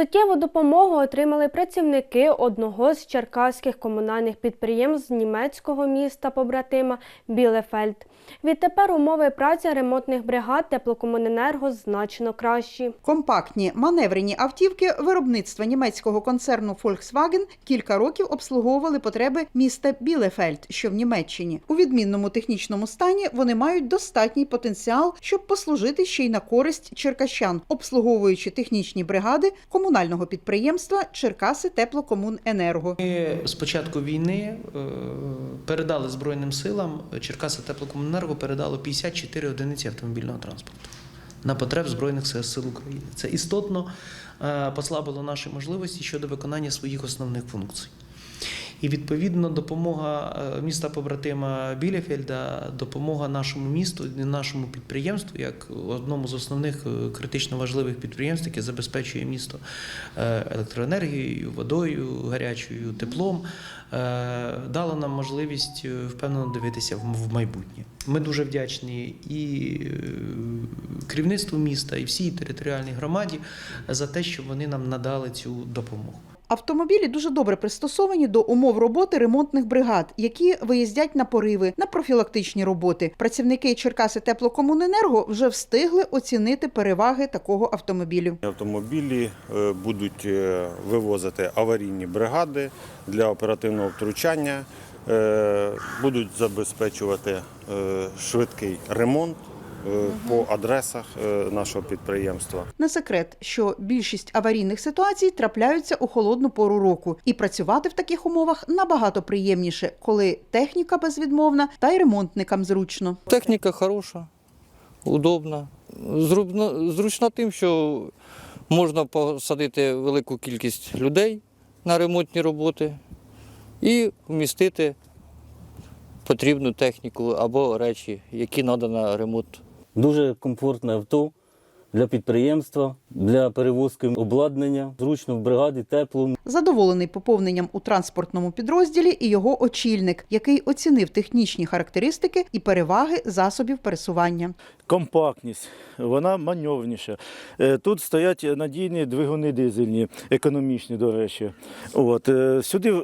Суттєву допомогу отримали працівники одного з черкаських комунальних підприємств з німецького міста побратима Білефельд. Відтепер умови праці ремонтних бригад теплокомуненерго значно кращі. Компактні маневрені автівки виробництва німецького концерну Volkswagen кілька років обслуговували потреби міста Білефельд, що в Німеччині. У відмінному технічному стані вони мають достатній потенціал, щоб послужити ще й на користь черкащан, обслуговуючи технічні бригади комунального підприємства Черкаси Теплокомуненерго. Ми з початку війни е, передали Збройним силам Черкаси Теплокомуненерго передало 54 одиниці автомобільного транспорту на потреб Збройних сил України. Це істотно е, послабило наші можливості щодо виконання своїх основних функцій. І відповідно допомога е, міста побратима Білефельда, допомога нашому місту нашому підприємству, як одному з основних е, критично важливих підприємств, яке забезпечує місто е, електроенергією, водою, гарячою, теплом, е, дало нам можливість е, впевнено дивитися в майбутнє. Ми дуже вдячні і е, керівництву міста, і всій територіальній громаді за те, що вони нам надали цю допомогу. Автомобілі дуже добре пристосовані до умов роботи ремонтних бригад, які виїздять на пориви, на профілактичні роботи. Працівники Черкаси Теплокомуненерго вже встигли оцінити переваги такого автомобілю. Автомобілі будуть вивозити аварійні бригади для оперативного втручання, е, будуть забезпечувати е, швидкий ремонт е, по адресах нашого підприємства. Не секрет, що більшість аварійних ситуацій трапляються у холодну пору року, і працювати в таких умовах набагато приємніше, коли техніка безвідмовна та й ремонтникам зручно. Техніка хороша, удобна, зручна тим, що можна посадити велику кількість людей на ремонтні роботи і вмістити потрібну техніку або речі, які треба на ремонт. Дуже комфортне авто для підприємства, для перевозки обладнання, зручно в бригаді, тепло. Задоволений поповненням у транспортному підрозділі і його очільник, який оцінив технічні характеристики і переваги засобів пересування. компактність, вона маневрніша. Е, Тут стоять надійні двигуни дизельні, економічні, до речі. От. е, Сюди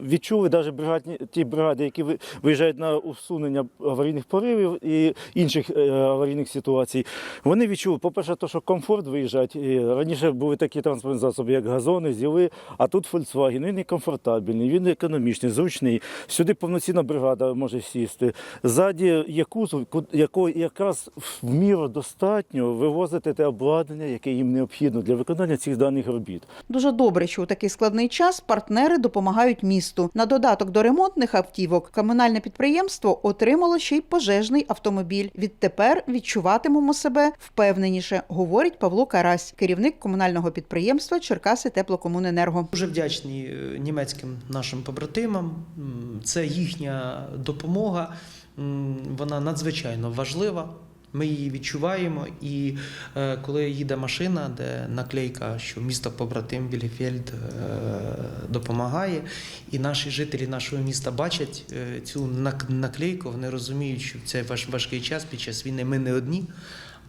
відчули навіть бригадні, ті бригади, які ви- виїжджають на усунення аварійних поривів і інших е, аварійних ситуацій. Вони відчули, по-перше, то, що комфорт виїжджати. Раніше були такі транспортні засоби, як газони, зіли, а тут Volkswagen, він і комфортабельний, він економічний, зручний. Сюди повноцінна бригада може сісти. Ззаді є кузов, ку- якої якраз в міру достатньо вивозити те обладнання, яке їм необхідно для виконання цих даних робіт. Дуже добре, що у такий складний час партнери допомагають місту. На додаток до ремонтних автівок комунальне підприємство отримало ще й пожежний автомобіль. Відтепер відчуватимемо себе впевненіше, говорить Павло Карась, керівник комунального підприємства Черкаси Теплокомуненерго. Дуже вдячні е, німецьким нашим побратимам. Це їхня допомога. Вона надзвичайно важлива. Ми її відчуваємо. І е, коли їде машина, де наклейка, що місто побратим Білефельд е, допомагає, і наші жителі нашого міста бачать е, цю нак- наклейку, вони розуміють, що в цей важ- важкий час під час війни ми не одні,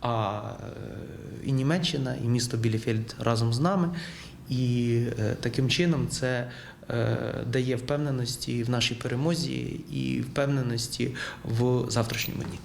а е, і Німеччина, і місто Біліфельд разом з нами. І е, таким чином це е, дає впевненості в нашій перемозі і впевненості в завтрашньому дні.